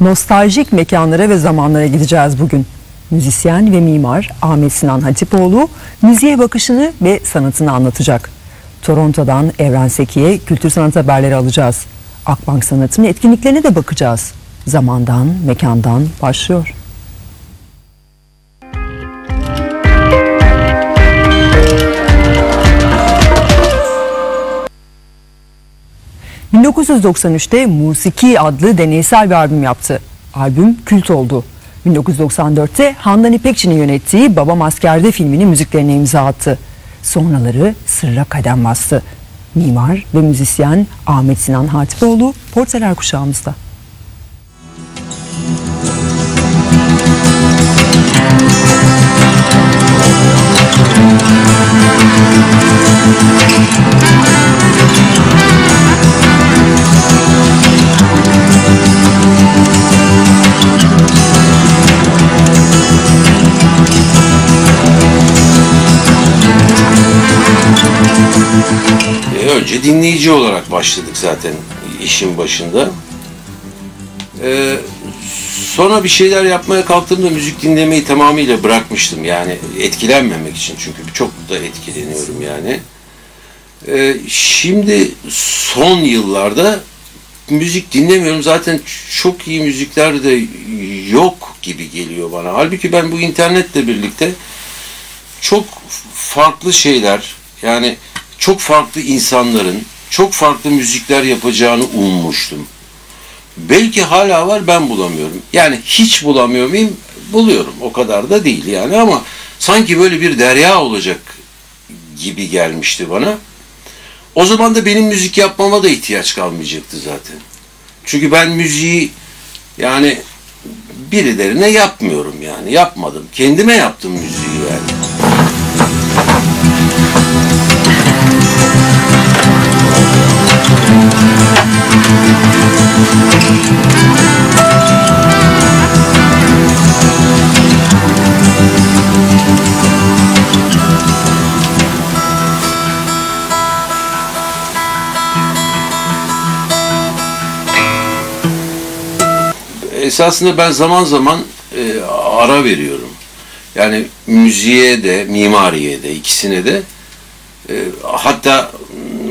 Nostaljik mekanlara ve zamanlara gideceğiz bugün. Müzisyen ve mimar Ahmet Sinan Hatipoğlu müziğe bakışını ve sanatını anlatacak. Toronto'dan Evren Seki'ye kültür sanat haberleri alacağız. Akbank sanatının etkinliklerine de bakacağız. Zamandan, mekandan başlıyor. ...1993'te Musiki adlı deneysel bir albüm yaptı. Albüm kült oldu. 1994'te Handan İpekçi'nin yönettiği Babam Asker'de filminin müziklerine imza attı. Sonraları sırra kadem bastı. Mimar ve müzisyen Ahmet Sinan Hatipoğlu portreler kuşağımızda. Önce dinleyici olarak başladık zaten işin başında. E, sonra bir şeyler yapmaya kalktığımda müzik dinlemeyi tamamıyla bırakmıştım. Yani etkilenmemek için çünkü çok da etkileniyorum yani. E, şimdi son yıllarda müzik dinlemiyorum. Zaten çok iyi müzikler de yok gibi geliyor bana. Halbuki ben bu internetle birlikte çok farklı şeyler yani çok farklı insanların çok farklı müzikler yapacağını ummuştum. Belki hala var ben bulamıyorum. Yani hiç bulamıyor muyum? Buluyorum. O kadar da değil yani ama sanki böyle bir derya olacak gibi gelmişti bana. O zaman da benim müzik yapmama da ihtiyaç kalmayacaktı zaten. Çünkü ben müziği yani birilerine yapmıyorum yani. Yapmadım. Kendime yaptım müziği yani. Esasında ben zaman zaman e, ara veriyorum. Yani müziğe de, mimariye de, ikisine de. E, hatta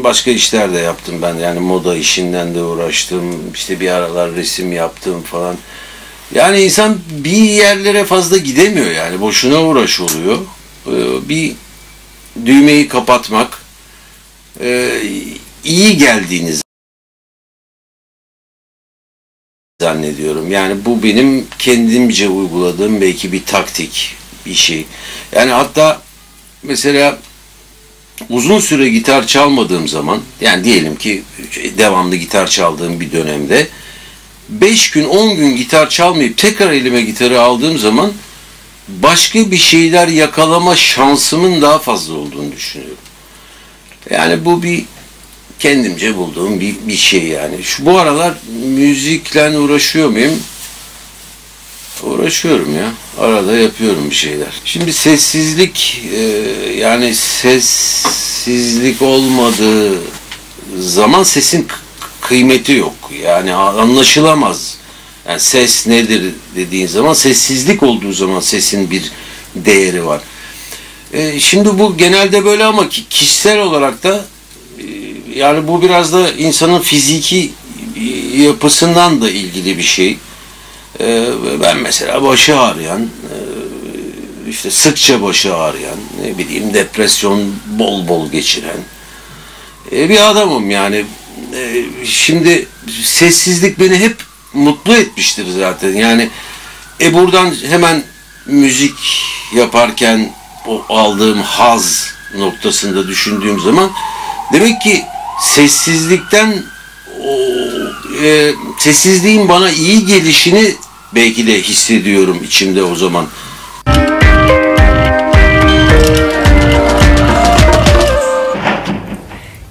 başka işler de yaptım ben. Yani moda işinden de uğraştım. İşte bir aralar resim yaptım falan. Yani insan bir yerlere fazla gidemiyor yani. Boşuna uğraş oluyor. E, bir düğmeyi kapatmak e, iyi geldiğiniz zannediyorum. Yani bu benim kendimce uyguladığım belki bir taktik bir şey. Yani hatta mesela uzun süre gitar çalmadığım zaman yani diyelim ki devamlı gitar çaldığım bir dönemde 5 gün 10 gün gitar çalmayıp tekrar elime gitarı aldığım zaman başka bir şeyler yakalama şansımın daha fazla olduğunu düşünüyorum. Yani bu bir kendimce bulduğum bir, bir şey yani. Şu bu aralar müzikle uğraşıyor muyum? Uğraşıyorum ya. Arada yapıyorum bir şeyler. Şimdi sessizlik e, yani sessizlik olmadığı zaman sesin kıymeti yok. Yani anlaşılamaz. Yani ses nedir dediğin zaman sessizlik olduğu zaman sesin bir değeri var. E, şimdi bu genelde böyle ama kişisel olarak da yani bu biraz da insanın fiziki yapısından da ilgili bir şey. Ee, ben mesela başı ağrıyan, e, işte sıkça başı ağrıyan, ne bileyim depresyon bol bol geçiren e, bir adamım yani. E, şimdi sessizlik beni hep mutlu etmiştir zaten. Yani e buradan hemen müzik yaparken o aldığım haz noktasında düşündüğüm zaman demek ki sessizlikten e, sessizliğin bana iyi gelişini belki de hissediyorum içimde o zaman.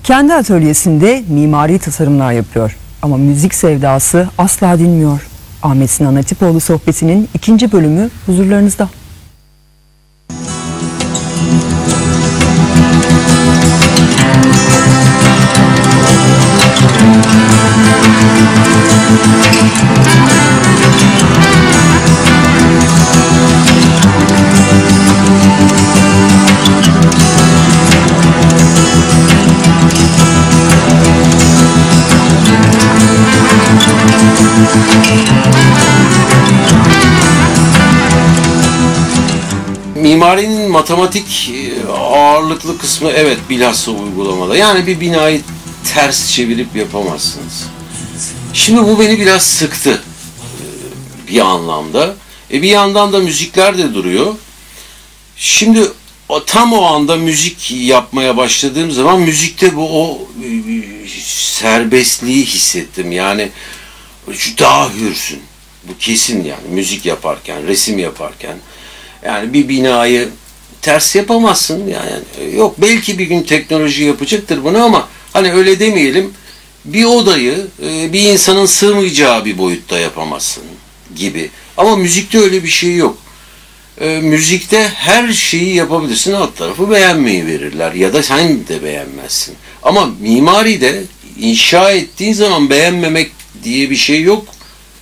Kendi atölyesinde mimari tasarımlar yapıyor. Ama müzik sevdası asla dinmiyor. Ahmet Sinan Atipoğlu sohbetinin ikinci bölümü huzurlarınızda. Mimarinin matematik e, ağırlıklı kısmı evet bilhassa uygulamada. Yani bir binayı ters çevirip yapamazsınız. Şimdi bu beni biraz sıktı e, bir anlamda. E bir yandan da müzikler de duruyor. Şimdi tam o anda müzik yapmaya başladığım zaman müzikte bu o e, serbestliği hissettim. Yani daha hürsün. Bu kesin yani müzik yaparken, resim yaparken. Yani bir binayı ters yapamazsın yani. Yok belki bir gün teknoloji yapacaktır bunu ama hani öyle demeyelim. Bir odayı e, bir insanın sığmayacağı bir boyutta yapamazsın gibi. Ama müzikte öyle bir şey yok. E, müzikte her şeyi yapabilirsin alt tarafı beğenmeyi verirler ya da sen de beğenmezsin. Ama mimari de inşa ettiğin zaman beğenmemek diye bir şey yok.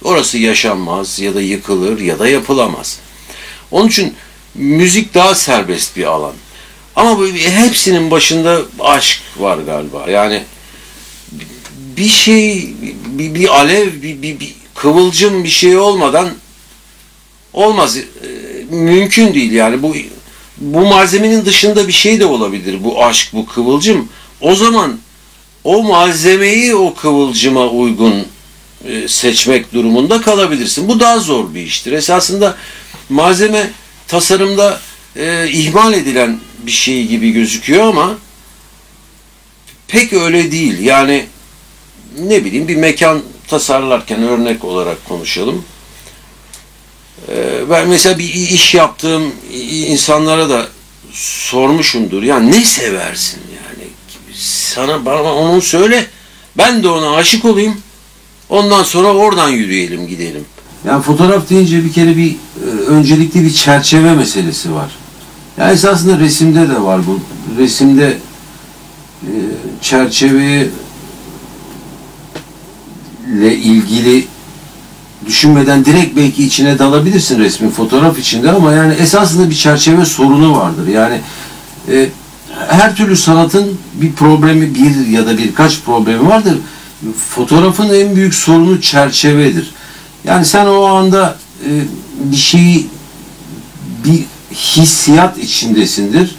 Orası yaşanmaz ya da yıkılır ya da yapılamaz. Onun için müzik daha serbest bir alan. Ama bu hepsinin başında aşk var galiba. Yani bir şey, bir, bir alev, bir, bir, bir kıvılcım bir şey olmadan olmaz. Ee, Mümkün değil yani bu bu malzemenin dışında bir şey de olabilir. Bu aşk, bu kıvılcım. O zaman o malzemeyi o kıvılcıma uygun e, seçmek durumunda kalabilirsin. Bu daha zor bir iştir. Esasında malzeme tasarımda e, ihmal edilen bir şey gibi gözüküyor ama pek öyle değil. Yani ne bileyim bir mekan tasarlarken örnek olarak konuşalım. E, ben mesela bir iş yaptığım insanlara da sormuşumdur. Ya ne seversin yani? Sana bana onu söyle. Ben de ona aşık olayım. Ondan sonra oradan yürüyelim gidelim. Yani fotoğraf deyince bir kere bir e, öncelikli bir çerçeve meselesi var. Yani esasında resimde de var bu. Resimde e, ile ilgili düşünmeden direkt belki içine dalabilirsin resmin fotoğraf içinde ama yani esasında bir çerçeve sorunu vardır. Yani e, her türlü sanatın bir problemi bir ya da birkaç problemi vardır. Fotoğrafın en büyük sorunu çerçevedir. Yani sen o anda e, bir şeyi bir hissiyat içindesindir.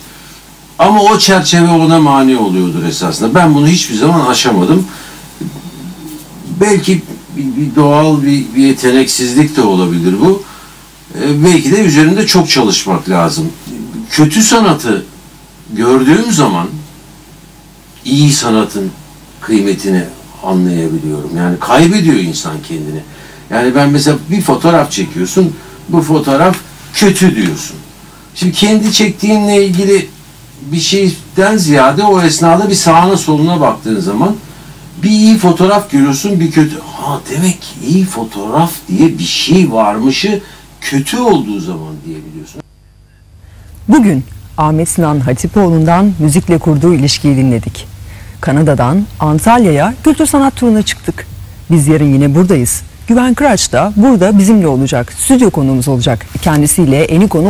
Ama o çerçeve ona mani oluyordur esasında. Ben bunu hiçbir zaman aşamadım. Belki bir, doğal bir, bir yeteneksizlik de olabilir bu. E, belki de üzerinde çok çalışmak lazım. Kötü sanatı gördüğüm zaman iyi sanatın kıymetini anlayabiliyorum. Yani kaybediyor insan kendini. Yani ben mesela bir fotoğraf çekiyorsun, bu fotoğraf kötü diyorsun. Şimdi kendi çektiğinle ilgili bir şeyden ziyade o esnada bir sağına soluna baktığın zaman bir iyi fotoğraf görüyorsun, bir kötü. Ha demek ki iyi fotoğraf diye bir şey varmışı kötü olduğu zaman diyebiliyorsun. Bugün Ahmet Sinan Hatipoğlu'ndan müzikle kurduğu ilişkiyi dinledik. Kanada'dan Antalya'ya kültür sanat turuna çıktık. Biz yarın yine buradayız. Güven Kıraç da burada bizimle olacak. Stüdyo konuğumuz olacak. Kendisiyle Eni konu